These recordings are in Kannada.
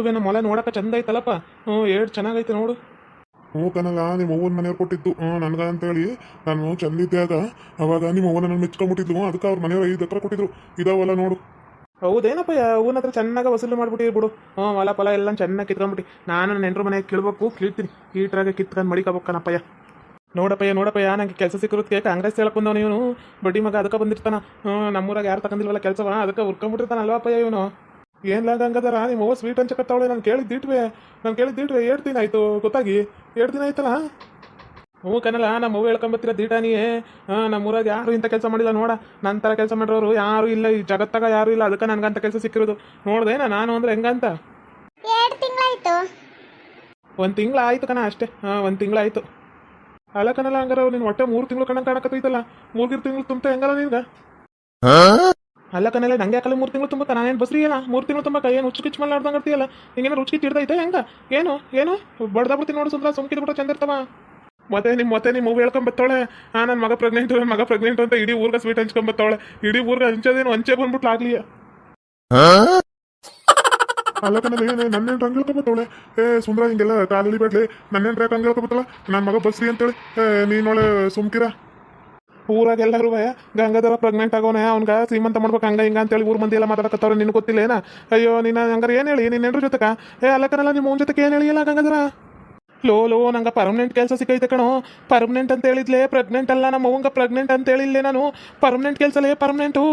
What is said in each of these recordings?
ಮೊದಲು ಮೊಲೆ ನೋಡಕ್ಕೆ ಚಂದ ಐತಲ್ಲಪ್ಪ? ಹ್ಞೂ ಏಡ್ ಚೆನ್ನಾಗೈತೆ ನೋಡು. ಹ್ಞೂ ಕನಲ್ಲ ನಿಮ್ಮ ಅವ್ವನ ಮನೆಯವ್ರು ಕೊಟ್ಟಿದ್ದು. ಹ್ಞೂ ನನಗ ಅಂತೇಳಿ ನಾನು ಚಂದಿದ್ದಾಗ ಅವಾಗ ನಿಮ್ಮ ಅವ್ವನ ನನ್ನ ಮೆಚ್ಕೊಂಡ್ಬಿಟ್ಟಿದ್ವು ಅದಕ್ಕೆ ಅವ್ರ ಮನೆಯವ್ರು ಐದು ಎಕರೆ ಕೊಟ್ಟಿದ್ರು. ಇದಾವಲ್ಲ ನೋಡು. ಹೌದೇನಪ್ಪ ಅವನ ಹತ್ರ ಚೆನ್ನಾಗಿ ವಸೂಲಿ ಮಾಡ್ಬಿಟ್ಟಿರಿ ಬಿಡು. ಹ್ಞೂ ಹೊಲ ಫಲ ಎಲ್ಲ ಚೆನ್ನಾಗಿ ಕಿತ್ಕೊಂಡ್ಬಿಟ್ಟು ನಾನು ನೆಂಟ್ರ ಮನೆಗೆ ಕೀಳ್ಬೇಕು ಕೀಳ್ತೀನಿ. ಹೀಟ್ರಾಗೆ ಕಿತ್ಕೊಂಡು ಮಡಿಕೋಬೇಕನಪ್ಪಯ್ಯ ನೋಡಪ್ಪಯ್ಯ ನೋಡಪ್ಪಯ್ಯ ನಂಗೆ ಕೆಲಸ ಸಿಕ್ಕಿರೋದಕ್ಕೆ ಕಾಂಗ್ರೆಸ್ ಹೇಳಕ್ ಬಂದವನು ಇವನು. ಬಡ್ಡಿ ಮಗ ಅದಕ್ಕೆ ಬಂದಿರ್ತಾನ. ಹ್ಞೂ ನಮ್ಮೂರಾಗ ಯಾರು ತಗೊಂಡಿಲ್ವಲ್ಲ ಕೆಲಸವ? ಅದಕ್ಕೆ ಉರ್ಕೊಂಡ್ಬಿಟ್ಟಿರ್ತಾನ ಅಲ್ವಪ್ಪಯ್ಯ ಇವನು. ಏನ್ಲಾಗ ಹಂಗದಾರ? ನಿಮ್ಮ ಅವ್ವ ಸ್ವೀಟ್ ಹಂಚಕತ್ತಾವಳೆ ನಾನು ಕೇಳಿದ್ದಿಟ್ವೆ. ನಾನು ಕೇಳಿದ್ದಿಟ್ವೆ ಎರಡು ದಿನ ಆಯ್ತು ಗೊತ್ತಾಗಿ? ಎರಡು ದಿನ ಆಯ್ತಲ್ಲ? ಹ್ಞೂ ಕನಲ್ಲ ನಮ್ಮ ಅವ್ವ ಹೇಳ್ಕೊಂಬತ್ತಿರ ದೀಟಾನಿಯೇ ಹಾಂ ನಮ್ಮೂರಾಗ ಯಾರು ಇಂಥ ಕೆಲಸ ಮಾಡಿಲ್ಲ ನೋಡ. ನನ್ನ ಥರ ಕೆಲಸ ಮಾಡಿರೋರು ಯಾರು ಇಲ್ಲ ಈ ಜಗತ್ತಾಗ ಯಾರು ಇಲ್ಲ. ಅದಕ್ಕೆ ನನಗಂತ ಕೆಲಸ ಸಿಕ್ಕಿರೋದು. ನೋಡ್ದೇನ ನಾನು ಅಂದ್ರೆ ಹೆಂಗಂತ? ಎರಡು ತಿಂಗಳಾಯ್ತು. ಒಂದು ತಿಂಗಳು ಆಯ್ತು ಕಣ ಅಷ್ಟೇ. ಹಾಂ ಒಂದು ತಿಂಗಳು ಆಯ್ತು ಅಲ್ಲ ಕಣಲ್ಲ ಹಂಗಾರ ನೀನು ಹೊಟ್ಟೆ ಮೂರು ತಿಂಗಳು ಕಣ ಕಾಣಕತ್ತೈತಲ್ಲ. ಮೂರ್ಗಿರು ತಿಂಗಳು ತುಂಬ ಹೆಂಗಲ್ಲ ನಿನ್ಗೆ? ಅಲ್ಲ ಕಣಲ್ಲ ನಂಗೆ ಯಾಕಲ್ಲ ಮೂರು ತಿಂಗಳು ತುಂಬ ನಾನೇನು ಬಸ್ರಿ ಇಲ್ಲ ಮೂರು ತಿಂಗಳು ತುಂಬ ಏನು ಹುಚ್ಚು ಕಿಚ್ಚು ಮಾಡ್ಲಾರ್ದಂಗೆ ಇರ್ತೀಯಲ್ಲ? ಹಿಂಗೇನು ರುಚಿ ಹಿಡ್ದೈತೆ ಹೆಂಗ? ಏನು? ಏನು? ಬಡ್ದ ಬಿಡ್ತೀನಿ ನೋಡು ಸುಂದ್ರ, ಸುಮ್ಕಿದ್ ಬಿಟ್ಟು ಚಂದ ಇರ್ತವ? ಮತ್ತೆ ನಿಮ್ಮ ಮತ್ತೆ ನಿಮ್ಮ ಮೂವಿ ಹೇಳ್ಕೊಂಬತ್ತವಳೆ ಆ ನನ್ನ ಮಗ ಪ್ರೆಗ್ನೆಂಟ್ ಮಗ ಪ್ರೆಗ್ನೆಂಟ್ ಅಂತ ಇಡೀ ಊರ್ಗ ಸ್ವೀಟ್ ಹಂಚ್ಕೊಂಬತ್ತವಳೆ ಇಡೀ ಊರ್ಗ ಹಂಚೋದೇನು ಹಂಚೆ ಬಂದ್ಬಿಟ್ಟು ಆಗ್ಲಿ ಅಲ್ಲ ಕನಲ್ಲ ಏನೇ ನನ್ನ ಹೆಂಡ್ರು ಹಂಗೆ ಹೇಳ್ಕೊಂಬತ್ತವಳೆ ಏ, ಸುಂದ್ರ, ಹಿಂಗೆಲ್ಲ ಕಾಲಲ್ಲಿ ಬೇಡ್ಲಿ ನನ್ನ ಹೆಂಡ್ರು ಯಾಕೆ ಹಂಗೆ ಹೇಳ್ಕೊಬತ್ತಲ್ಲ ನನ್ನ ಮಗ ಬಸ್ರಿ ಅಂತೇಳಿ. ನೀನೊಳೆ ಸುಮ್ಕಿರ? ಊರಾಗ ಎಲ್ಲರೂ ಗಂಗಾಧರ ಪ್ರೆಗ್ನೆಂಟ್ ಆಗೋನೆ, ಅವ್ನ್ಗ ಶ್ರೀಮಂತ ಮಾಡ್ಬೇಕು, ಹಂಗ ಹಿಂಗ ಅಂತೇಳಿ ಊರ್ ಮಂದಿ ಎಲ್ಲ ಮಾತಾಡಕತ್ತವ್ರೆ ನಿನ್ ಗೊತ್ತಿಲ್ಲ ಏನ ಅಯ್ಯೋ ನಿನ್ನ ಹಂಗಾರೆ ಏನ್ ಹೇಳಿ? ನಿನ್ನ ಹೆಂಡ್ರ ಜೊತೆಗ ಏ ಅಲ್ಲಕನಲ್ಲ ನಿಮ್ಮ ಅವ್ನ ಜೊತೆಗೆ ಏನ್ ಹೇಳಿಲ್ಲ ಗಂಗಾಧರ? ಲೋ ಲೋ, ನಂಗ ಪರ್ಮನೆಂಟ್ ಕೆಲಸ ಸಿಕ್ಕೈತೆ ಕಣೋ. ಪರ್ಮನೆಂಟ್ ಅಂತ ಹೇಳಿದ್ಲೆ ಪ್ರೆಗ್ನೆಂಟ್ ಅಲ್ಲ, ನಮ್ಮ ಅವಂಗ ಪ್ರೆಗ್ನೆಂಟ್ ಅಂತ ಹೇಳಿಲ್ಲೇ ನಾನು. ಪರ್ಮನೆಂಟ್ ಕೆಲಸಲೇ ಪರ್ಮನೆಂಟು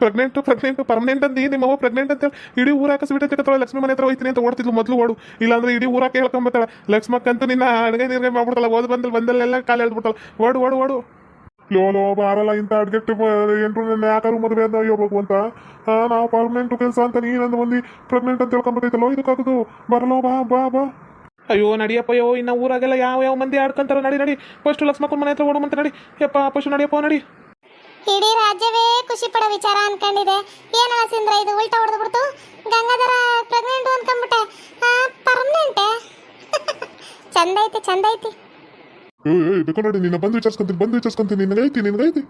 ಪ್ರೆಗ್ನೆಂಟ್ ಪ್ರೆಗ್ನೆಂಟ್ ಪರ್ಮನೆಂಟ್ ಅಂತ ನಿಮ್ಮ ಅವ್ವ ಪ್ರೆಗ್ನೆಂಟ್ ಅಂತ ಇಡೀ ಊರಾಕ ಸ್ವೀಟ್ ಕತ್ತಳ ಲಕ್ಷ್ಮಿ ಮನೆ ಹತ್ರ ಹೋಯ್ತೀನಿ ಅಂತ ಓಡ್ತಿದ್ಲು ಮೊದಲು ಓಡು. ಇಲ್ಲಾಂದ್ರೆ ಇಡೀ ಊರಾಕ ಹೇಳ್ಕೊಂಬತ್ತಾಳ ಲಕ್ಷ್ಮಕ್ಕಂತೂ ನಿನ್ನ ಅಡುಗೆ ನೀರಿಗೆ ಮಾಡ್ಬಿಡ್ತಾಳ. ಓದ್ ಬಂದಲ್ಲಿ ಬಂದಲ್ಲೆಲ್ಲ ಕಾಲು ಹೇಳ್ಬಿಡ್ತಾಳ ಓಡು ಓಡು ಓಡು. ಲೋ ಲೋ ಬಾರಲ್ಲ ಇಂಥ ಅಡ್ಗೆಟ್ಟು ಎಂಟ್ರು ನನ್ನ ಯಾಕಾರು ಮದುವೆ ಅಂತ ಹೋಗ್ಬೇಕು ಅಂತ. ಹಾ ನಾವು ಪರ್ಮನೆಂಟ್ ಕೆಲಸ ಅಂತ ನೀನಂದು ಬಂದು ಪ್ರೆಗ್ನೆಂಟ್ ಅಂತ ಹೇಳ್ಕೊಂಬತ್ತೈತಲ್ಲೋ ಇದಕ್ಕಾಗದು. ಬರಲೋ ಬಾ ಬಾ ಬಾ. ಅಯ್ಯೋ ನಡಿಯಪ್ಪಯ್ಯೋ ಇನ್ನ ಊರಾಗೆಲ್ಲ ಯಾವ ಯಾವ ಮಂದಿ ಆಡ್ಕೊಂತಾರ ನಡಿ ನಡಿ. ಫಸ್ಟ್ ಲಕ್ಷ್ಮಕ್ಕನ ಮನೆ ಹತ್ರ ಓಡು ನಡಿ. ಯಪ್ಪ ಫಸ್ಟ್ ನಡಿಯಪ್ಪ ನಡಿ. ಇಡೀ ರಾಜ್ಯವೇ ಖುಷಿ ಪಡೋ ವಿಚಾರ ಅನ್ಕೊಂಡಿದೆ. ಏನಲ್ಲ ಸಿಂದ್ರ ಇದು ಉಲ್ಟಾ ಹೊಡೆದ್ಬಿಡ್ತು? ಗಂಗಾಧರ ಪ್ರೆಗ್ನೆಂಟ್ ಅನ್ಕೊಂಡ್ಬಿಟ್ಟೆ. ಪರ್ಮನೆಂಟೆ ಚಂದ ಐತಿ ಚಂದ ಐತಿ ಬೇಕು ನೋಡಿ ನಿನ್ನ ಬಂದು ವಿಚಾರಿಸ್ಕೊಂತೀನಿ ಬಂದು ವಿಚಾರಿಸ್ಕೊಂತೀನಿ ನಿನಗೈತಿ ನಿನಗೈತಿ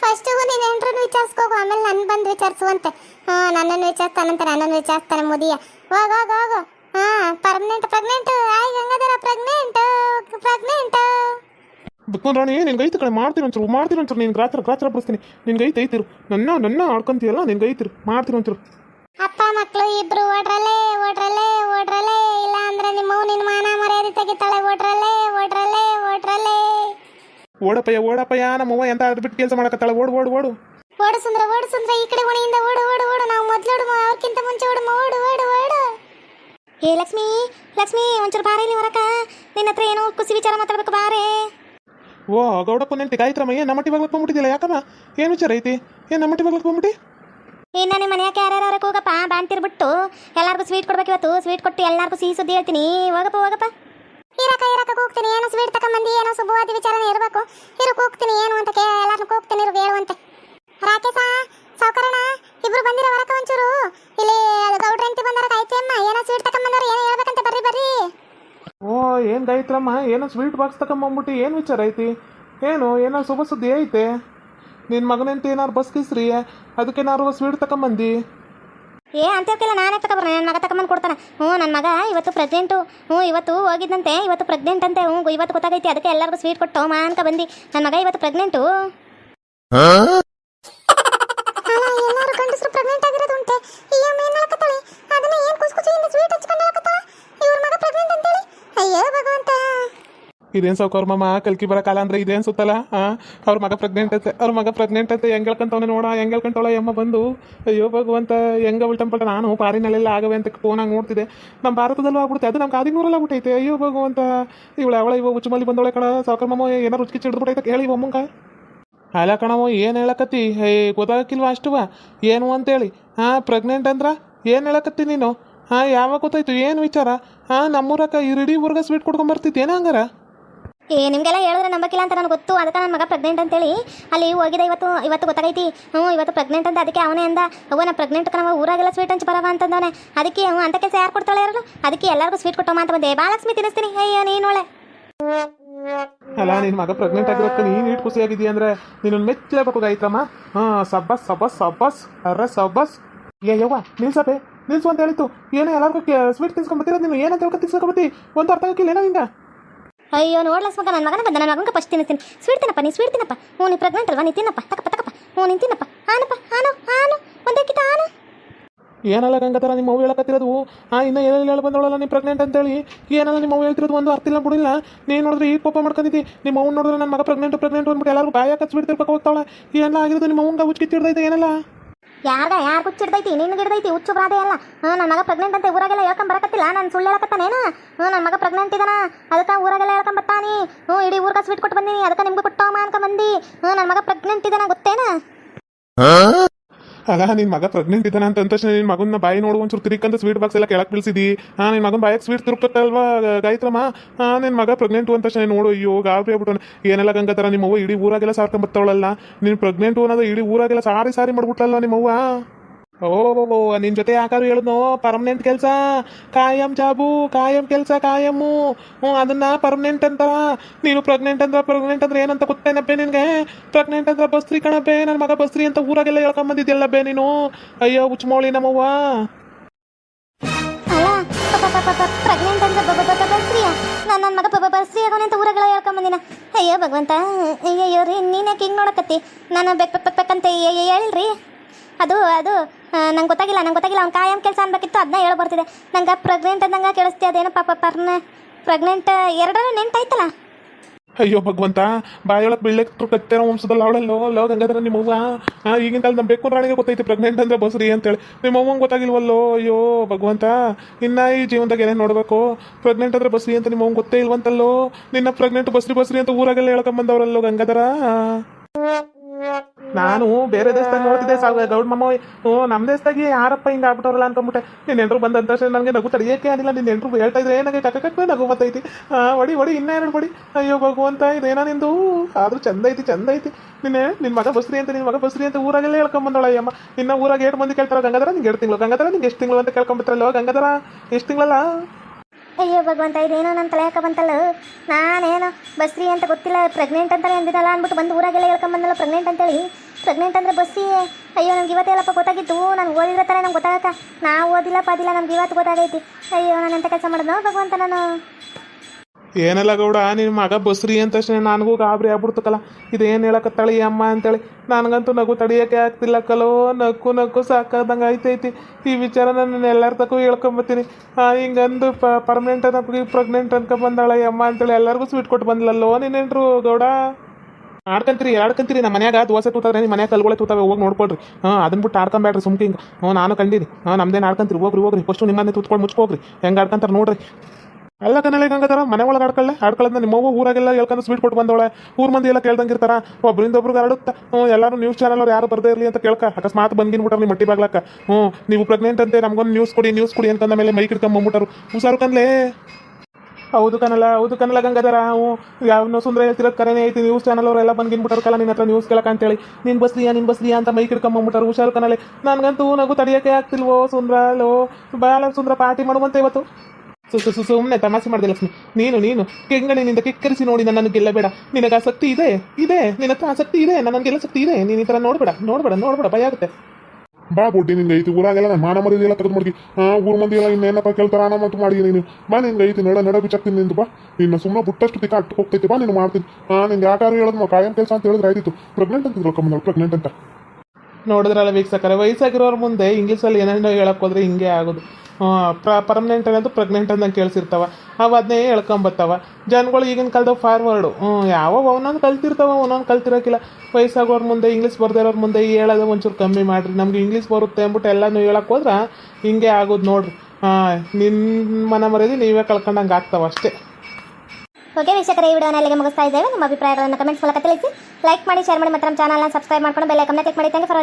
ಫಸ್ಟ್ ನೀನು ಎಂಟ್ರನ್ನು ವಿಚಾರಿಸ್ಕೋಗು ಆಮೇಲೆ ನನ್ನ ಬಂದು ವಿಚಾರಿಸುವಂತೆ. ಹಾಂ ನನ್ನನ್ನು ವಿಚಾರಿಸ್ತಾನಂತೆ ನನ್ನನ್ನು ವಿಚಾರಿಸ್ತಾನೆ ಮುದಿಯ. ಹೋಗ ಹೋಗ ಹೋಗು. ಹಾ ಪರ್ಮನೆಂಟ್ ಪ್ರೆಗ್ನೆಂಟ್ ಆಯ್ ಗಂಗಾಧರ ಪ್ರೆಗ್ನೆಂಟ್ ಪ್ರೆಗ್ನೆಂಟ್ ಬಿಕ್ಕೊಂಡು ರಾಣಿ ನಿನ್ಗೆ ಐತಿ ಕಡೆ ಮಾಡ್ತೀನಿ ಒಂಚೂರು ಮಾಡ್ತೀನಿ ಒಂಚೂರು ನಿನ್ಗೆ ರಾತ್ರ ರಾತ್ರ ಬಿಡಿಸ್ತೀನಿ ನಿನ್ಗೆ ಐತೆ ಐತಿರು. ನನ್ನ ನನ್ನ ಆಡ್ಕೊಂತೀಯಲ್ಲ ನಿನ್ಗೆ ಐತಿರು. ಮಾಡ್ತೀನಿ ಒಂಚೂರು. ಅಪ್ಪ ಮಕ್ಕಳು ಇಬ್ರು ಓಡ್ರಲೇ ಓಡ್ರಲೇ ಓಡ್ರಲೇ ಇಲ್ಲ ಅಂದ್ರೆ ನಿಮ್ಮ ನಿನ್ನ ಮಾನ ಮರ್ಯಾದೆ ತೆಗಿತಾಳೆ. ಓಡ್ರಲೇ ಓಡ್ರಲೇ ಓಡ್ರಲೇ ಓಡಪ್ಪಯ್ಯ ಓಡಪ್ಪಯ್ಯ ನಮ್ಮವ್ವ ಎಂತ ಬಿಟ್ಟು ಕೆಲಸ ಮಾಡಕತ್ತಾಳೆ. ಓಡು ಓಡು ಓಡು. ಓಡು ಸುಂದ್ರ ಓಡು ಸುಂದ್ರ ಈ ಕಡೆ ಓಣಿಯಿಂದ ಓಡು ಓಡು ಓಡು. ನಾವು ಮೊದ್ಲು ಓಡು ಅವ್ರಕ್ಕಿಂತ ಮುಂಚೆ ಓಡು ಓಡು ಓಡು ಓಡು. ಏ ಲಕ್ಷ್ಮಿ ಲಕ್ಷ್ಮಿ ಒಂಚೂರು ಬಾರೇ ಹೊರಕ. ನಿನ್ನ ಹತ್ರ ಏನೋ ಖುಷಿ ವಿಚಾರ ಮಾತಾಡ್ಬೇಕು ಬಾರೆ. ಓ ಗೌಡಪ್ಪ ನೆಂಟಿ ಗಾಯತ್ರಮ್ಮ ಏನು ನಮ್ಮಟ್ಟಿ ಬಾಗ್ಲಕ್ಕೆ ಬಂದ್ಬಿಟ್ಟಿದ್ದಿಲ್ಲ ಯಾಕಮ್ಮ ಏನು ವಿಚಾರ ಐತಿ ಏನು ನಮ್ಮಟ್ಟಿ ಬಾಗ್ಲಕ್ಕೆ ಬಂದ್ಬಿಟ್ಟು ಇನ್ನು ನಿಮ್ಮ ಮನ್ಯಾಗ ಯಾರ್ಯಾರು ಹೋಗಪ್ಪ ಬಾಂತಿರ್ಬಿಟ್ಟು ಎಲ್ಲಾರ್ಗೂ ಸ್ವೀಟ್ ಕೊಡ್ಬೇಕು ಇವತ್ತು ಸ್ವೀಟ್ ಕೊಟ್ಟು ಎಲ್ಲಾರ್ಗೂ ಸಿಹಿ ಸುದ್ದಿ ಹೇಳ್ತೀನಿ ಹೋಗಪ್ಪ ಹೋಗಪ್ಪ ಇರಕ ಇರಕ ಹೋಗ್ತೀನಿ ಏನೋ ಸ್ವೀಟ್ ತಗೊಂಬಂದು ಏನೋ ಶುಭವಾದ ವಿಚಾರನೇ ಇರಬೇಕು ಇರಕ್ಕೆ ಹೋಗ್ತೀನಿ ಏನು ಅಂತ ಕೇ ಎಲ್ಲಾರ್ನು ಹೋಗ್ತೀನಿ ಇರು ಹೇಳುವಂತೆ ರಾಕೇಶ ಸಾವುಕಾರಣ ಇಬ್ರು ಬಂದಿರೋ ಹೊರಕ ಒಂಚೂರು ಇಲ್ಲಿ ಗೌಡ್ರ ಎಂಟಿ ಬಂದಾರ ಕಾಯ್ತಿ ಅಮ್ಮ ಏನೋ ಸ್ವೀಟ್ ತಗೊಂಬಂದವ್ರು ಏನೋ ಹೇಳ್ಬೇಕಂತೆ ಬರ್ರಿ ಬರ್ರಿ ಓ ಏನು ಗಾಯತ್ರಮ್ಮ ಏನೋ ಸ್ವೀಟ್ ಬಾಕ್ಸ್ ತಗೊಂಬಂದ್ಬಿಟ್ಟು ಏನು ವಿಚಾರ ಐತಿ? ಏನು ಏನೋ ಶುಭ ಸುದ್ದಿ ಐತೆ? ನಿನ್ನ ಮಗನಂತ ಏನಾರು ಬಸ್ ಕಿಸ್ರಿ? ಅದಕ್ಕೇನಾರು ಸ್ವೀಟ್ ತಗೊಂಬಂದಿ ಏ ಅಂತೇಳ್ಕಿಲ್ಲ ನಾನೇ ತಗೊಬರ್ರಿ ನನ್ನ ಮಗ ತಗೊಂಬಂದು ಕೊಡ್ತಾನೆ. ಹ್ಞೂ ನನ್ನ ಮಗ ಇವತ್ತು ಪ್ರೆಗ್ನೆಂಟು ಹ್ಞೂ ಇವತ್ತು ಹೋಗಿದ್ದಂತೆ ಇವತ್ತು ಪ್ರೆಗ್ನೆಂಟ್ ಅಂತೆ. ಹ್ಞೂ ಇವತ್ತು ಗೊತ್ತಾಗೈತಿ. ಅದಕ್ಕೆ ಎಲ್ಲರಿಗೂ ಸ್ವೀಟ್ ಕೊಟ್ಟು ಮಾ ಅಂತ ಬಂದು. ನನ್ನ ಮಗ ಇವತ್ತು ಪ್ರೆಗ್ನೆಂಟು ಎಲ್ಲರೂ ಗಂಡಸರು ಪ್ರೆಗ್ನೆಂಟ್ ಆಗಿರೋದು ಉಂಟೆ ಈ ಅಮ್ಮ ಏನ್ ಹೇಳಕತ್ತಾಳೆ ಇದೇನು ಸಾವ್ಕಾರ ಮಾಮ? ಕಲ್ಕಿ ಬರ ಕಾಲ ಅಂದ್ರೆ ಇದೇನು ಸುತ್ತಲ್ಲ ಹಾಂ ಅವ್ರ ಮಗ ಪ್ರೆಗ್ನೆಂಟ್ ಐತೆ, ಅವ್ರ ಮಗ ಪ್ರೆಗ್ನೆಂಟ್ ಐತೆ, ಹೆಂಗೆ ಹೇಳ್ಕೊಂತವನೆ ನೋಡ, ಹೆಂಗೆ ಹೇಳ್ಕೊಂತವಳ ಅಮ್ಮ ಬಂದು? ಅಯ್ಯೋ ಭಗವಂತ, ಹೆಂಗೆ ಉಲ್ಟಂಪಲ್ಟ ನಾನು ಪಾರಿನಲ್ಲೆಲ್ಲ ಆಗವೆ ಅಂತ ಫೋನಾಗಿ ನೋಡ್ತಿದ್ದೆ. ನಮ್ಮ ಭಾರತದಲ್ಲೂ ಆಗ್ಬಿಡುತ್ತೆ, ಅದು ನಮ್ಮ ಕಾದಿನೂರಲ್ಲಿ ಆಗ್ಬಿಟ್ಟೈತೆ. ಅಯ್ಯೋ ಭಗವಂತ, ಇವಳು ಅವಳ, ಇವ ಉಚ್ಚಮಲ್ಲಿ ಬಂದವಳೆ ಕಣ, ಸಾವ್ಕಾರ ಮಾಮ, ಏನಾರು ರುಚಿ ಚಿಡ್ಬಿಟ್ಟೈತೆ ಹೇಳಿ ಒಮ್ಮಂಗ ಅಲ್ಲ ಕಣವ ಏನು ಹೇಳಕತ್ತಿ? ಏ ಗೊತ್ತಾಗಿಲ್ವ ಅಷ್ಟುವ? ಏನು ಅಂತೇಳಿ ಹಾಂ ಪ್ರೆಗ್ನೆಂಟ್ ಅಂದ್ರ ಏನು ಹೇಳಕತ್ತಿ ನೀನು? ಹಾಂ ಯಾವಾಗ ಗೊತ್ತಾಯ್ತು? ಏನು ವಿಚಾರ? ಹಾಂ ನಮ್ಮೂರಕ್ಕ ಇಡೀ ಊರ್ಗ ಸ್ವೀಟ್ ಕೊಡ್ಕೊಂಬರ್ತಿದ್ದೇನ ಹಂಗಾರ? ಏ, ನಿಮಗೆಲ್ಲ ಹೇಳಿದ್ರೆ ನಂಬಕ್ಕಿಲ್ಲ ಅಂತ ನನಗೆ ಗೊತ್ತು. ಅದಕ್ಕೆ ನನ್ನ ಮಗ ಪ್ರೆಗ್ನೆಂಟ್ ಅಂತೇಳಿ ಅಲ್ಲಿ ಹೋಗಿದೆ. ಇವತ್ತು ಇವತ್ತು ಗೊತ್ತಾಗೈತಿ. ಹ್ಞೂ, ಇವತ್ತು ಪ್ರೆಗ್ನೆಂಟ್ ಅಂತ ಅದಕ್ಕೆ ಅವನೇ ಅಂದ, ಅವ್ವ, ನಾ ಪ್ರೆಗ್ನೆಂಟ್ ಕಣವ ಊರಾಗೆಲ್ಲ ಸ್ವೀಟ್ ಹಂಚಿ ಬರವ ಅಂತಂದವನೆ. ಅದಕ್ಕೆ ಹ್ಞೂ, ಅಂತ ಕೆಲಸ ಯಾರು ಕೊಡ್ತಾಳೆ ಯಾರು ಅದಕ್ಕೆ ಎಲ್ಲರಿಗೂ ಸ್ವೀಟ್ ಕೊಟ್ಟಮ್ಮ ಅಂತ ಬಂದೆ. ಬಾಲಕ್ಷ್ಮಿ ತಿನ್ನಿಸ್ತೀನಿ. ಅಯ್ಯೋ ನೀನೊಳೆ ಅಲ್ಲ ನಿನ್ನ ಮಗ ಪ್ರೆಗ್ನೆಂಟ್ ಆಗಿರೋಕ್ಕೆ ನೀನು ಇಟ್ಟು ಖುಷಿಯಾಗಿದ್ದೀಯ ಅಂದರೆ ನೀನು ಮೆಚ್ಚಲೇಬೇಕು ಗಾಯತ್ರಮ್ಮ ಹಾಂ, ಸಬ್ಬಸ್ ಸಬ್ಬಸ್ ಸಬ್ಬಸ್, ಅರ್ರ ಸಬ್ಬಸ್. ಏ, ಯವ್ವ, ನಿಲ್ಸಪ್ಪೆ, ನಿಲ್ಸು ಅಂತ ಹೇಳಿತ್ತು. ಏನೋ ಎಲ್ಲರಿಗೂ ಸ್ವೀಟ್ ತಿನ್ಸ್ಕೊಂಬತ್ತೀರ ನೀನು? ಏನಂತ ಹೇಳ್ಕೊಂಡು ತಿನ್ಸ್ಕೊಂಬತ್ತಿ ಒಂದು ಅರ್ಥ ಆಗಿಲ್ಲ ಏನೋ ನಿಂಗೆ. ಅಯ್ಯೋ ನೋಡ್ಲಸ್ ಮಗ ನನ್ನ ಮಗನ ಬಂದ ನನ್ನ ಮಗನ ಫಸ್ಟ್ ತಿನ್ನಿಸ್ತೀನಿ. ಸ್ವೀಟ್ ತಿನ್ನಪ್ಪ, ನೀ ಸ್ವೀಟ್ ತಿನ್ನಪ್ಪ. ಹ್ಞೂ, ನೀ ಪ್ರೆಗ್ನೆಂಟ್ ಅಲ್ವಾ, ನೀ ತಿನ್ನಪ್ಪ, ತಕಪ್ಪ ತಕಪ್ಪ. ಹ್ಞೂ, ನೀನು ತಿನ್ನಪ್ಪ. ಆನಪ್ಪ, ಆನು ಆನು, ಒಂದೇ ಕಿತ, ಆನು. ಏನಲ್ಲ ಗಂಗತರ ನಿಮ್ಮ ಅವ್ವ ಹೇಳಕತ್ತಿರೋದು? ಆ, ಇನ್ನ ಏನೇನು ಹೇಳಿ ಬಂದವಳಲ್ಲ ನೀವು ಪ್ರೆಗ್ನೆಂಟ್ ಅಂತೇಳಿ? ಏನಲ್ಲ ನಿಮ್ಮ ಅವ್ವ ಹೇಳ್ತಿರೋದು, ಒಂದು ಅರ್ಥ ಇಲ್ಲ ಬಿಡಿಲ್ಲ? ನೀನು ನೋಡಿದ್ರೆ ಈ ಕೋಪ ಮಾಡ್ಕೊಂಡಿದ್ದಿ ನಿಮ್ಮ ಅವ್ನು ನೋಡಿದ್ರೆ ನನ್ನ ಮಗ ಪ್ರೆಗ್ನೆಂಟ್ ಪ್ರೆಗ್ನೆಂಟ್ ಅಂದ್ಬಿಟ್ಟು ಎಲ್ಲರೂ ಬಾಯ ಕಚ್ಬಿಡ್ತಿರ್ಬೇಕು ಹೋಗ್ತಾಳೆ ಏನಲ್ಲ ಆಗಿರೋದು ನಿಮ್ಮ ಅವ್ವಂಗ ಹುಚ್ಚಿಟ್ಟಿರ್ತೈತೆ ಏನಲ್ಲ? ಯಾರ್ಗ ಯಾರು ಹುಚ್ಚಿಡ್ದೈತಿ ನಿನ್ನ ಹಿಡ್ದೈತಿ? ಹುಚ್ಚು ಬ್ರಾದೆ ಅಲ್ಲ ನನ್ನ ಮಗ ಪ್ರೆಗ್ನೆಂಟ್ ಅಂತ ಊರಾಗೆಲ್ಲ ಹೇಳ್ಕೊಂಡ್ ಬರಕತ್ತಿಲ್ಲ. ನಾನು ಸುಳ್ಳು ಹೇಳಕತ್ತಾನೇನ ಹ್ಞೂ ನನ್ನ ಮಗ ಪ್ರೆಗ್ನೆಂಟ್ ಇದಾನ. ಅದಕ್ಕೆ ಊರಾಗೆಲ್ಲ ಹೇಳ್ಕೊಂಡ್ ಬರ್ತಾನಿ. ಹ್ಞೂ, ಇಡೀ ಊರ್ಗ ಸ್ವೀಟ್ ಕೊಟ್ಟು ಬಂದೀನಿ. ಅದಕ್ಕೆ ನಿಮ್ಗೆ ಕೊಟ್ಟಮ್ಮ ಅನ್ಕೊಂಡ್ ಬಂದಿ. ಹ್ಞೂ ನನ್ನ ಮಗ ಪ್ರೆಗ್ನೆಂಟ್ ಇದಾನ ಗೊತ್ತೇನ? ಅಲ್ಲ ನಿನ್ನ ಮಗ ಪ್ರೆಗ್ನೆಂಟ್ ಇದ್ದಾನೆ ಅಂತ ತಕ್ಷಣ ನಿನ್ನ ಮಗನ ಬಾಯಿ ನೋಡು, ಒಂಚೂರು ಅಂತ ಸ್ವೀಟ್ ಬಾಕ್ಸ್ ಎಲ್ಲ ಕೆಳಗೆ ಬೀಳಿಸಿದಿ. ಹಾಂ ನಿನ್ನ ಮಗನ ಬಾಯಿಗೆ ಸ್ವೀಟ್ ತಿರುಪತ್ತಲ್ವಾ ಗಾಯತ್ರಮ್ಮ? ಹಾಂ ನಿನ್ನ ಮಗ ಪ್ರೆಗ್ನೆಂಟು ಅಂತ ತಕ್ಷಣ ನೋಡು, ಅಯ್ಯೋ, ಗಾಬರಿ ಆಗ್ಬಿಟ್ಟು ಏನೆಲ್ಲ ನಿಮ್ಮ ನಿಮ್ಮವ್ವ ಇಡೀ ಊರಾಗೆಲ್ಲ ಸಾರ್ಕೊಂಬರ್ತಾವಳಲ್ಲ ನೀನು ಪ್ರೆಗ್ನೆಂಟು ಅನ್ನೋದು ಇಡೀ ಊರಾಗೆಲ್ಲ ಸಾರಿ ಸಾರಿ ಮಾಡ್ಬಿಟ್ಲಲ್ಲ ನಿಮ್ಮವ್ವ ಓ ನಿನ್ ಜೊತೆ ಯಾಕಾರು ಹೇಳಿದ್ನೋ? ಪರ್ಮನೆಂಟ್ ಕೆಲಸ? ಕಾಯಂ ಜಾಬು, ಕಾಯಂ ಕೆಲಸ, ಕಾಯಮ್ಮು. ಹ್ಞೂ, ಅದನ್ನ ಪರ್ಮನೆಂಟ್ ಅಂತ ನೀನು ಪ್ರೆಗ್ನೆಂಟ್ ಅಂದ್ರೆ ಪ್ರೆಗ್ನೆಂಟ್ ಅಂದ್ರೆ ಏನಂತ ಗೊತ್ತೇನಪ್ಪೆ ನಿನಗೆ? ಪ್ರೆಗ್ನೆಂಟ್ ಅಂದ್ರೆ ಬಸ್ತ್ರಿ ಕಣಪ್ಪೆ ನನ್ನ ಮಗ ಬಸ್ತ್ರಿ ಅಂತ ಊರಾಗೆಲ್ಲ ಹೇಳ್ಕೊಂಬಂದಿದ್ಯಲ್ಲ ಬೇ ನೀನು? ಅಯ್ಯೋ ಉಚ್ಮೋಳಿ ನಮ್ಮವ್ವ. ಪ್ರೆಗ್ನೆಂಟ್ ಬಸ್ರಿಯ ನಾನು ನನ್ನ ಮಗ ಬಸ್ರಿ ಆಗೋನೆ ಅಂತ ಊರಾಗೆಲ್ಲ ಹೇಳ್ಕೊಂಬಂದಿನ. ಅಯ್ಯೋ, ಭಗವಂತ ಅಯ್ಯೋ ರೀ ನೀನ್ಯಾಕೆ ಹಿಂಗೆ ನೋಡಕತ್ತಿ? ನಾನು ಬೆಕ್ ಬೆಕ್ ಅಂತ ಹೇಳ್ರಿ ಅದು ಅದು ನಂಗೆ ಗೊತ್ತಾಗಿಲ್ಲ ನಂಗೆ ಗೊತ್ತಾಗಿಲ್ಲ. ಅವ್ನು ಕಾಯಂ ಕೆಲಸ ಅನ್ಬೇಕಿತ್ತು ಅದನ್ನ ಹೇಳಿ ಬರ್ತಿದೆ ನಂಗೆ ಪ್ರೆಗ್ನೆಂಟ್ ಅಂದಂಗೆ ಕೇಳಿಸ್ತಿ ಅದೇನು ಪಾಪ ಪರ್ನ ಪ್ರೆಗ್ನೆಂಟ್ ಎರಡರೂ ನೆಂಟಾಯ್ತಲ್ಲ? ಅಯ್ಯೋ ಭಗವಂತ, ಬಾಯೊಳಗೆ ಬೀಳಕ್ಕೆ ಕತ್ತೇನೋ ವಂಶದಲ್ಲಿ ಅವಳಲ್ಲೋ, ಲೋ ಗಂಗಾಧರ ನಿಮ್ಮವ್ವ. ಈಗಿನ ಕಾಲ ನಮ್ಮ ಬೇಕು ರಾಣಿಗೆ ಗೊತ್ತೈತಿ ಪ್ರೆಗ್ನೆಂಟ್ ಅಂದ್ರೆ ಬಸ್ರಿ ಅಂತೇಳಿ. ನಿಮ್ಮ ಅವ್ವಂಗೆ ಗೊತ್ತಾಗಿಲ್ವಲ್ಲೋ? ಅಯ್ಯೋ ಭಗವಂತ, ಇನ್ನ ಈ ಜೀವನದಾಗ ಏನೇನು ನೋಡಬೇಕು? ಪ್ರೆಗ್ನೆಂಟ್ ಅಂದ್ರೆ ಬಸ್ರಿ ಅಂತ ನಿಮ್ಮ ಗೊತ್ತೇ ಇಲ್ವಂತಲ್ಲೋ? ನಿನ್ನ ಪ್ರೆಗ್ನೆಂಟ್ ಬಸ್ರಿ ಬಸ್ರಿ ಅಂತ ಊರಾಗೆಲ್ಲ ಹೇಳ್ಕೊಂಬಂದವ್ರಲ್ಲೋ ಗಂಗಾಧರ? ನಾನು ಬೇರೆ ದೇಶದಾಗ ನೋಡ್ತಿದ್ದೆ ಸಾಗ ಗೌಡ್ ಮಮ್ಮ ಹ್ಞೂ ನಮ್ಮ ದೇಶದಾಗೆ ಯಾರಪ್ಪ ಹಿಂಗೆ ಆಗ್ಬಿಟ್ಟವ್ರಲ್ಲ ಅನ್ಕೊಂಬಿಟ್ಟೆ ನಿನ್ನ ಎಂಟ್ರು ಬಂದ ತಕ್ಷಣ ನನಗೆ ನಗು ತಡೆಯೋಕೆ ಆಗಿಲ್ಲ ನಿನ್ನ ಎಂಟ್ರು ಹೇಳ್ತಾ ಇದ್ರೆ ನನಗೆ ಕಕ್ಕ ಕಕ್ಕ ನಗು ಬರ್ತೈತಿ ಒಡಿ ಒಡಿ, ಇನ್ನೂ ಎರಡು ಬಡಿ ಅಯ್ಯೋ, ಭಗವಂತ, ಇದೇನೋ ನಿಂದು? ಆದ್ರೂ ಚಂದ ಐತಿ ಚಂದ ಐತಿ. ನಿನ್ನೆ ನಿನ್ನ ಮಗ ಬಸ್ರಿ ಅಂತ ನಿನ್ನ ಮಗ ಬಸ್ರಿ ಅಂತ ಊರಾಗೆಲ್ಲ ಹೇಳ್ಕೊಂಬಂದಳ ಅಯ್ಯಮ್ಮ. ನಿನ್ನ ಊರಾಗ ಏಟ್ ಮಂದಿ ಕೇಳ್ತಾರ ಗಂಗಾಧರ, ನಿಂಗೆ ಎರಡು ತಿಂಗಳು. ಗಂಗಾಧರ, ನಿಂಗೆ ಎಷ್ಟು ತಿಂಗಳು ಅಂತ ಕೇಳ್ಕೊಂಬತ್ತಲ್ಲ ಗಂಗಾಧರ? ಎಷ್ಟು ತಿಂಗಳಲ್ಲ? ಅಯ್ಯೋ, ಭಗವಂತ, ಇದೇನೋ ನನ್ನ ತಲೆ ಬಂತಲ್ಲ? ನಾನೇನೋ ಬಸ್ರಿ ಅಂತ ಗೊತ್ತಿಲ್ಲ ಪ್ರೆಗ್ನೆಂಟ್ ಅಂತಲೇ ಅಂದಿದ್ದಲ್ಲ ಅಂದ್ಬಿಟ್ಟು ಬಂದು ಊರಾಗೆಲ್ಲ ಹೇಳ್ಕೊಂಬಂದಲ್ಲ ಪ್ರೆಗ್ನೆಂಟ್ ಅಂತೇಳಿ? ಪ್ರೆಗ್ನೆಂಟ್ ಅಂದರೆ ಬಸ್ಸಿ? ಅಯ್ಯೋ ನಮ್ಗೆ ಇವತ್ತೆಲ್ಲಪ್ಪ ಗೊತ್ತಾಗಿತ್ತು. ನಾನು ಓದಿದ್ರೆ ತಾನೇ ನಮ್ಗೆ ಗೊತ್ತಾಗಕ್ಕ. ನಾವು ಓದಿಲ್ಲ, ಪಾದಿಲ್ಲ, ನಮ್ಗೆ ಇವತ್ತು ಗೊತ್ತಾಗೈತಿ. ಅಯ್ಯೋ, ನಾನು ಎಂಥ ಕೆಲಸ ಮಾಡಿದ್ನೋ ಭಗವಂತ, ನಾನು. ಏನಲ್ಲ ಗೌಡ ನಿನ್ನ ಮಗ ಬಸ್ರಿ ಅಂತ ತಕ್ಷಣ ನನಗೂ ಗಾಬರಿ ಆಗ್ಬಿಡ್ತಕ್ಕಲ್ಲ ಇದೇನು ಏನು ಈ ಅಮ್ಮ ಅಂತೇಳಿ? ನನಗಂತೂ ನಗು ತಡಿಯೋಕೆ ಆಗ್ತಿಲ್ಲ ಕಲೋ, ನಕ್ಕು ನಕ್ಕು ಸಾಕಾದಂಗೆ ಐತೈತಿ ಈ ವಿಚಾರ ನಾನು ಎಲ್ಲರ ತಕ್ಕೂ ಹೇಳ್ಕೊಂಬತ್ತೀನಿ ಹಿಂಗಂದು ಪರ್ಮನೆಂಟ್ ಅನ್ನೋ ಪ್ರೆಗ್ನೆಂಟ್ ಅನ್ಕೊಂಬಂದಾಳೆ ಈ ಅಮ್ಮ ಅಂತೇಳಿ ಎಲ್ಲರಿಗೂ ಸ್ವೀಟ್ ಕೊಟ್ಟು ಬಂದ್ಲಲ್ಲೋ ನೀನೇನ್ರು ಗೌಡ? ಆಡ್ಕಂತೀರಿ ಆಡ್ಕಂತೀರಿ ನಮ್ಮ ಮನ್ಯಾಗ ದೋಸೆ ತೂತಾದ್ರೆ ನಿಮ್ಮ ಮನ್ಯಾಗ ಕಲ್ಗಳೇ ತೂತಾವೆ ಹೋಗಿ ನೋಡ್ಕೊಳ್ರಿ. ಹಾಂ ಅದನ್ನ ಬಿಟ್ಟು ಆಡ್ಕೊಂಬೇಡ್ರಿ ಸುಮ್ಕೆ ಹಿಂಗೆ ಹ್ಞೂ ನಾನು ಕಂಡೀನಿ. ಹಾಂ, ನಮ್ದೇನು ಆಡ್ಕಂತೀರಿ, ಹೋಗ್ರಿ ಹೋಗ್ರಿ. ಫಸ್ಟು ನಿಮ್ಮನ್ನೇ ತೂತ್ಕೊಂಡು ಮುಚ್ಕೋಗ್ರಿ. ಹೆಂಗೆ ಆಡ್ಕಂತಾರೆ ನೋಡ್ರಿ. ಅಲ್ಲ ಕನ್ನಡ ಗಂಗದರ ಮನೆ ಒಳಗೆ ಆಡ್ಕೊಳ್ಳೆ? ನಿಮ್ಮ ನಿಮ್ಮವ್ವ ಊರಾಗೆಲ್ಲ ಹೇಳ್ಕೊಂಡು ಸ್ವೀಟ್ ಕೊಟ್ಟು ಬಂದವಳೆ. ಊರ್ ಮಂದಿ ಎಲ್ಲ ಕೇಳ್ದಂಗೆ ಇರ್ತಾರ ಒಬ್ರಿಂದ ಒಬ್ರಿಗೆ ಹರಡುತ್ತಾ ಹ್ಞೂ ಎಲ್ಲರೂ ನ್ಯೂಸ್ ಚಾನಲ್ ಅವ್ರು ಯಾರು ಬರ್ದೇ ಇರಲಿ ಅಂತ ಕೇಳ್ಕ. ಅಕಸ್ಮಾತ್ ಬಂದ್ಗಿನ್ಬಿಟ್ಟಾರ ನಿಮ್ಮ ಮಟ್ಟಿ ಬಾಗ್ಲಕ್ಕ. ಹ್ಞೂ ನೀವು ಪ್ರೆಗ್ನೆಂಟ್ ಅಂತೆ, ನಮ್ಗೊಂದು ನ್ಯೂಸ್ ಕೊಡಿ ನ್ಯೂಸ್ ಕೊಡಿ ಅಂತಂದ ಮೇಲೆ ಮೈ ಕಿಡ್ಕೊಂಬಂದ್ಬಿಟ್ಟಾರು ಹುಷಾರು ಕನ್ಲೇ ಹೌದು ಕನಲ ಹೌದು ಕನಲ ಗಂಗಾಧರ. ಹ್ಞೂ ಯಾವ ಸುಂದರ ಹೇಳ್ತಿರೋದು ಕರೆನೇ ಐತಿ ನ್ಯೂಸ್ ಚಾನಲ್ ಅವರೆಲ್ಲ ಬಂದು ಗಿನ್ಬಿಟ್ಟಾರಲ್ಲ ನಿನ್ನ ಹತ್ರ ನ್ಯೂಸ್ ಕೇಳಕ ಅಂತೇಳಿ. ನಿನ್ ಬಸ್ಲಿಯಾ ನಿನ್ ಬಸ್ಲಿಯಾ ಅಂತ ಮೈ ಕಿಡ್ಕೊಂಬಂದ್ಬಿಟ್ಟಾರು ಹುಷಾರು ಕನಲೆ ನನಗಂತೂ ನಗು ತಡಿಯೋಕೆ ಆಗ್ತಿಲ್ವೋ ಸುಂದ್ರ ಲೋ ಬಾಳ ಸುಂದರ ಪಾರ್ಟಿ ಮಾಡುವಂತೆ ಇವತ್ತು. ಸು ಸು ಸುಮ್ಮನೆ ತಮಾಷೆ ಮಾಡಿದೆ ಲಕ್ಷ್ಮಿ. ನೀನು ನೀನು ಕೆಂಗಣಿನಿಂದ ಕಿಕ್ಕರಿಸಿ ನೋಡಿ ನನ್ನನ್ನು ಗೆಲ್ಲಬೇಡ. ನಿನಗೆ ಆಸಕ್ತಿ ಇದೆ ಇದೆ ನಿನ್ನ ಹತ್ರ ಆಸಕ್ತಿ ಇದೆ ನನ್ನ ಗೆಲ್ಲ ಶಕ್ತಿ ಇದೆ. ನೀನು ಈ ಥರ ನೋಡ್ಬೇಡ ನೋಡ್ಬೇಡ ನೋಡ್ಬೇಡ ಭಯ ಆಗುತ್ತೆ. ಬಾ ಬುಡ್ಡಿ ನಿಂಗೆ ಐತಿ ಊರಾಗೆಲ್ಲ ನಾನು ಮಾನ ಮರ್ಯಾದೆ ಎಲ್ಲ ತೆಗೆದು ಮಾಡಿ ಹಾ ಊರು ಮಂದಿ ಎಲ್ಲ ಇನ್ನೇನಪ್ಪ ಕೇಳ್ತಾರ ಆನ ಮತ್ತು ಮಾಡಿ ನೀನು. ಬಾ ನಿನ್ಗೆ ಐತಿ ನಡ ನಡ ಬಿಚ್ಚಾಕ್ತೀನಿ ನಿಂದು ಬಾ. ನಿನ್ನ ಸುಮ್ಮನೆ ಬುಟ್ಟಷ್ಟು ತಿಕ್ಕ ಅಟ್ಟು ಹೋಗ್ತೈತಿ ಬಾ ನೀನು ಮಾಡ್ತೀನಿ. ಆ ನಿಂಗೆ ಯಾಕಾರು ಹೇಳೋದು ಕಾಯಂ ಕೆಲಸ ಅಂತ ಹೇಳಿದ್ರೆ ಆಯ್ತಿತ್ತು. ಪ್ರೆಗ್ನೆಂಟ್ ಅಂತ ತಿಳ್ಕೊಂಬಂದಳು ಪ್ರೆಗ್ನೆಂಟ್ ಅಂತ. ನೋಡಿದ್ರಲ್ಲ ವೀಕ್ಷಕರ ವಯಸ್ಸಾಗಿರೋರ ಮುಂದೆ ಇಂಗ್ಲೀಷಲ್ಲಿ ಏನೇನೋ ಹೇಳಕ್ ಹೋದ್ರೆ ಹಿಂಗೆ ಆಗೋದು. ಪರ್ಮನೆಂಟ್ ಅನ್ನೋದು ಪ್ರೆಗ್ನೆಂಟ್ ಅಂದಂಗೆ ಕೇಳಿಸಿರ್ತಾವ. ಅವು ಅದನ್ನೇ ಹೇಳ್ಕೊಂಬತ್ತಾವ ಜನಗಳು ಈಗಿನ ಕಾಲದಾಗ ಫಾರ್ವರ್ಡು ಯಾವ ಒಂದೊಂದು ಕಲ್ತಿರ್ತಾವ ಒಂದೊಂದು ಕಲ್ತಿರೋಕ್ಕಿಲ್ಲ ವಯಸ್ಸಾಗೋರ ಮುಂದೆ ಇಂಗ್ಲೀಷ್ ಬರ್ದಿರೋರ ಮುಂದೆ ಹೇಳೋದು ಒಂಚೂರು ಕಮ್ಮಿ ಮಾಡಿರಿ. ನಮ್ಗೆ ಇಂಗ್ಲೀಷ್ ಬರುತ್ತೆ ಅಂದ್ಬಿಟ್ಟು ಎಲ್ಲನೂ ಹೇಳಕ್ಕೆ ಹೋದ್ರೆ ಹಿಂಗೆ ಆಗೋದು ನೋಡ್ರಿ. ನಿಮ್ಮ ಮನ ಮರ್ಯಾದೆ ನೀವೇ ಕಳ್ಕೊಂಡಂಗೆ ಆಗ್ತಾವ ಅಷ್ಟೇ. ಓಕೆ ವೀಕ್ಷಕರ, ಈ ವಿಡಿಯೋನ ಅಲ್ಲಿಗೆ ಮುಗಿಸ್ತಾ ಇದ್ದೇವೆ. ನಿಮ್ಮ ಅಭಿಪ್ರಾಯಗಳನ್ನು ಕಮೆಂಟ್ಸ್ ಮೂಲಕ ತಿಳಿಸಿ. ಲೈಕ್ ಮಾಡಿ ಶೇರ್ ಮಾಡಿ, ಮತ್ತು ನಮ್ಮ ಚಾನಲ್ನ ಸಬ್ಸ್ಕ್ರೈಬ್ ಮಾಡ್ಕೊಂಡು ಬೆಲ್ಲೈಕನ್ನ ಕ್ಲಿಕ್ ಮಾಡಿ. Thank for